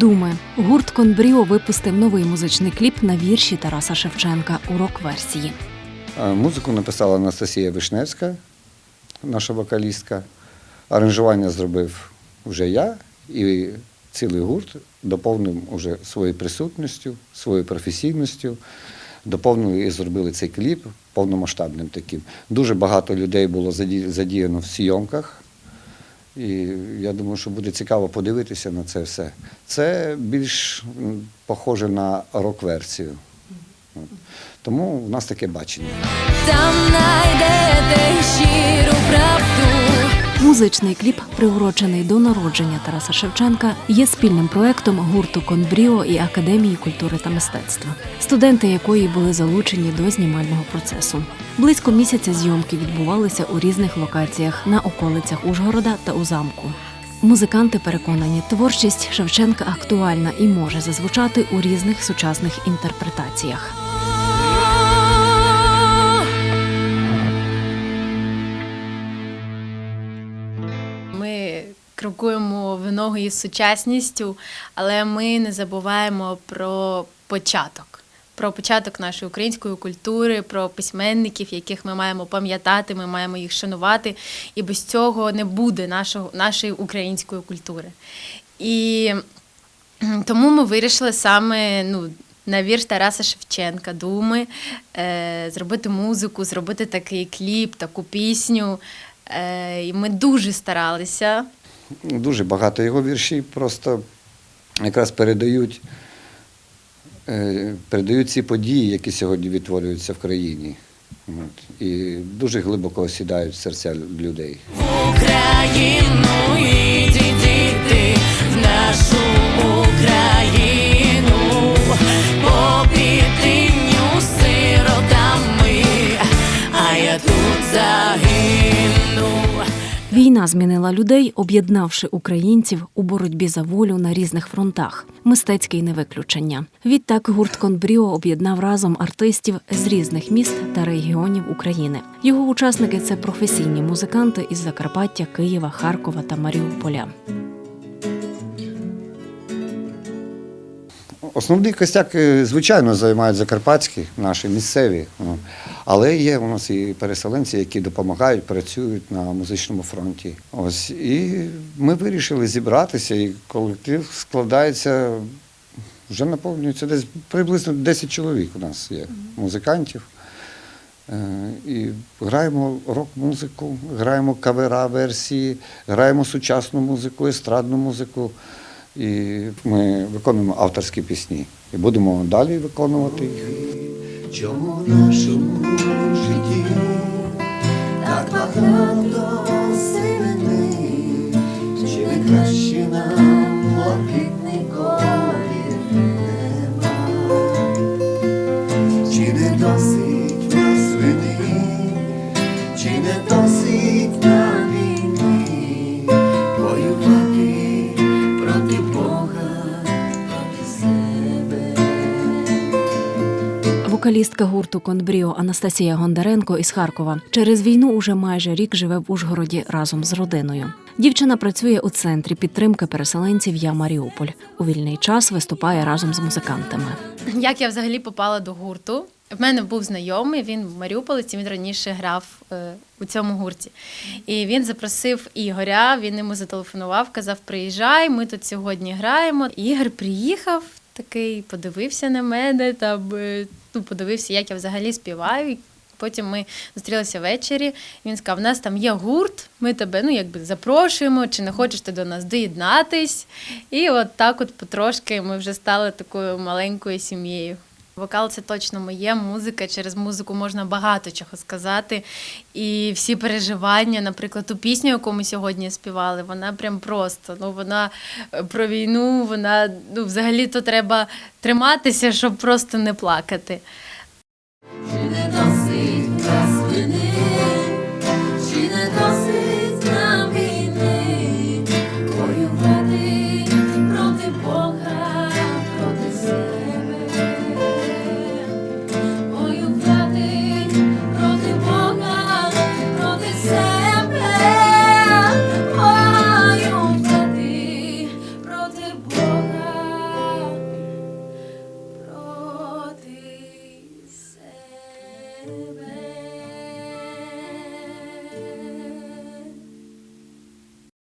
Думи. Гурт Конбріо випустив новий музичний кліп на вірші Тараса Шевченка у рок-версії. Музику написала Анастасія Вишневська, наша вокалістка. Аранжування зробив вже я, і цілий гурт доповнив уже своєю присутністю, своєю професійністю. Доповнили і зробили цей кліп повномасштабним таким. Дуже багато людей було заді- задіяно в зйомках. І я думаю, що буде цікаво подивитися на це все. Це більш похоже на рок-версію. Тому в нас таке бачення. Там найдете щиру правду. Музичний кліп, приурочений до народження Тараса Шевченка, є спільним проектом гурту Конбріо і Академії культури та мистецтва, студенти якої були залучені до знімального процесу. Близько місяця зйомки відбувалися у різних локаціях на околицях Ужгорода та у замку. Музиканти переконані, творчість Шевченка актуальна і може зазвучати у різних сучасних інтерпретаціях. Ми крокуємо в ногу із сучасністю, але ми не забуваємо про початок. Про початок нашої української культури, про письменників, яких ми маємо пам'ятати, ми маємо їх шанувати, і без цього не буде нашого, нашої української культури. І тому ми вирішили саме ну, на вірш Тараса Шевченка, думи, е, зробити музику, зробити такий кліп, таку пісню. Е, і ми дуже старалися. Дуже багато його віршів просто якраз передають, передають ці події, які сьогодні відтворюються в країні. От. І дуже глибоко осідають серця людей. Україну Війна змінила людей, об'єднавши українців у боротьбі за волю на різних фронтах. Мистецький не виключення. Відтак гурт Конбріо об'єднав разом артистів з різних міст та регіонів України. Його учасники це професійні музиканти із Закарпаття, Києва, Харкова та Маріуполя. Основний костяк, е, звичайно, займають закарпатські, наші місцеві. Але є у нас і переселенці, які допомагають, працюють на музичному фронті. Ось і ми вирішили зібратися, і колектив складається, вже наповнюється десь приблизно 10 чоловік у нас є музикантів. Е, І граємо рок-музику, граємо кавера версії, граємо сучасну музику, естрадну музику. І ми виконуємо авторські пісні. І будемо далі виконувати їх. Чому в нашому житті? Так багато сивини, чи не краще нам Вокалістка гурту Конбріо Анастасія Гондаренко із Харкова через війну уже майже рік живе в Ужгороді разом з родиною. Дівчина працює у центрі підтримки переселенців Я Маріуполь. У вільний час виступає разом з музикантами. Як я взагалі попала до гурту? В мене був знайомий, він в Маріуполиці, він раніше грав е, у цьому гурті. І він запросив Ігоря, він йому зателефонував, казав: Приїжджай, ми тут сьогодні граємо. Ігор приїхав, такий, подивився на мене, там, е, ну, подивився, як я взагалі співаю. Потім ми зустрілися ввечері. І він сказав: у нас там є гурт, ми тебе ну, якби запрошуємо, чи не хочеш ти до нас доєднатись. І от так, от потрошки ми вже стали такою маленькою сім'єю. Вокал це точно моє, музика. Через музику можна багато чого сказати. І всі переживання, наприклад, ту пісню, яку ми сьогодні співали, вона прям просто. Ну вона е, про війну, вона ну, взагалі то треба триматися, щоб просто не плакати.